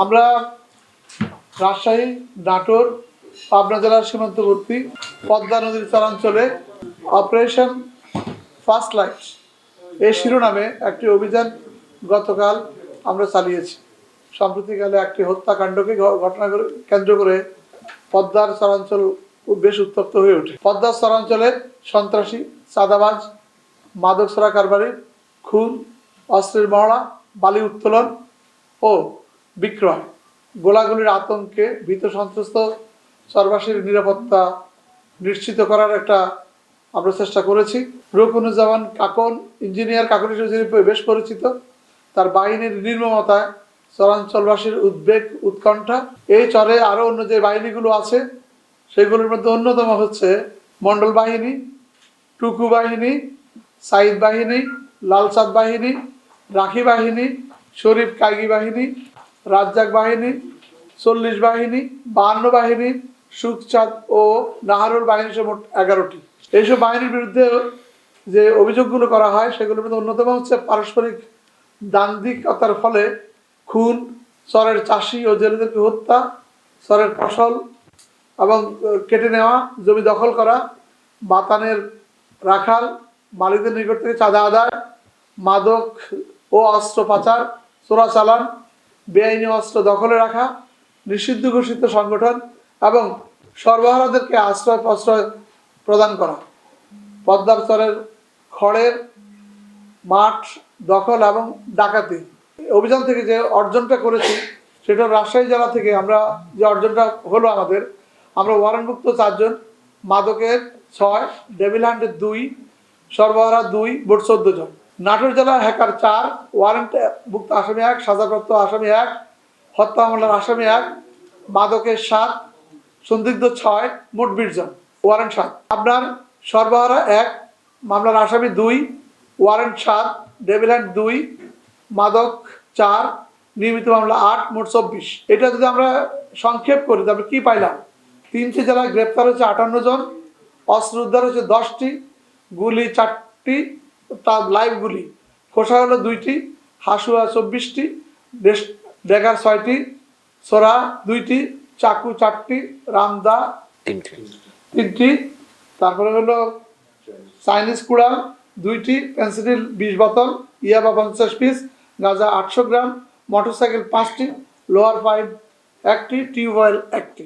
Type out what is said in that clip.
আমরা রাজশাহী, নাটোর, পাবনা জেলার সীমান্তবর্তী পদ্মা নদীর চরাঞ্চলে অপারেশন ফার্স্ট লাইট এই শিরোনামে একটি অভিযান গতকাল আমরা চালিয়েছি। সম্প্রতিকালে একটি হত্যাকাণ্ডকে ঘটনা কেন্দ্র করে পদ্মার চরাঞ্চল বেশ উত্তপ্ত হয়ে ওঠে। পদ্মার চরাঞ্চলে সন্ত্রাসী চাঁদাবাজ মাদক সরা কারবারি, খুন, অস্ত্রের মহড়া, বালি উত্তোলন ও বিক্রয় গোলাগুলির আতঙ্কে ভীত সন্ত্রস্ত চরবাসীর নিরাপত্তা নিশ্চিত করার একটা আমরা চেষ্টা করেছি। রুকুনুজ্জামান কাকন, ইঞ্জিনিয়ার কাকন হিসেবে বেশ পরিচিত, তার বাহিনীর নির্মমতায় চরাঞ্চলবাসীর উদ্বেগ, উৎকণ্ঠা, এই চরে আরও অন্য যে বাহিনীগুলো আছে, সেগুলোর মধ্যে অন্যতম হচ্ছে মণ্ডল বাহিনী, টুকু বাহিনী, সাইদ বাহিনী লালচাঁদ বাহিনী, রাখি বাহিনী, শরীফ কাইগি বাহিনী রাজ্জাক বাহিনী, চল্লিশ বাহিনী, বাহান্ন বাহিনী, সুখচাঁদ ও নাহারুল বাহিনী সহ মোট এগারোটি। এইসব বাহিনীর বিরুদ্ধে যে অভিযোগগুলো করা হয়, সেগুলোর মধ্যে অন্যতম হচ্ছে পারস্পরিক দান্দিকতার ফলে খুন, চরের চাষি ও জেলেদেরকে হত্যা, চরের ফসল এবং কেটে নেওয়া, জমি দখল করা, বাতানের রাখাল মালিকদের নিকট থেকে চাঁদা আদায়, মাদক ও অস্ত্র পাচার চোরাচালান বেআইনি অস্ত্র দখলে রাখা, নিষিদ্ধ ঘোষিত সংগঠন এবং সর্বহারাদেরকে আশ্রয় প্রশ্রয় প্রদান করা। পদ্মার চরের খড়ের মাঠ দখল এবং ডাকাতি। অভিযান থেকে যে অর্জনটা করেছি, সেটা রাজশাহী জেলা থেকে আমরা যে অর্জনটা হলো আমাদের, আমরা ওয়ারেন্টভুক্ত চারজন, মাদকের ছয়, ডেভিল হ্যান্ডের দুই সর্বহারা দুই, মোট চোদ্দ জন। নাটোর জেলা হ্যাকার চার, ওয়ারেন্ট ভুক্ত আসামি এক, সাজাপ্রাপ্ত আসামি এক, হত্যা মামলার আসামি এক, মাদকের সাত, সন্দিগ্ধ ছয়, মোট বিশ জন, ওয়ারেন্ট সাত। আপনার সর্বহারা এক, মামলার আসামি দুই, ওয়ারেন্ট সাত ডেভিল হ্যান্ড দুই, মাদক চার, নিয়মিত মামলা আট, মোট চব্বিশ। এটা যদি আমরা সংক্ষেপ করি তবে কি পাইলাম? তিনটি জেলায় গ্রেপ্তার হয়েছে আটান্ন জন, অস্ত্র উদ্ধার হয়েছে দশটি, গুলি চারটি তার লাইভ গুলি। খোসা হলো দুইটি হাসুয়া চব্বিশটি ডেগার ছয়টি সোরা দুইটি চাকু চারটি রামদা তিনটে। তিনটি। তারপরে হলো চাইনিজ কুড়াল দুইটি পেন্সিল বিশ বোতল ইয়াবা পঞ্চাশ পিস গাঁজা আটশো গ্রাম মোটরসাইকেল পাঁচটি লোয়ার পাইপ একটি টিউবওয়েল একটি।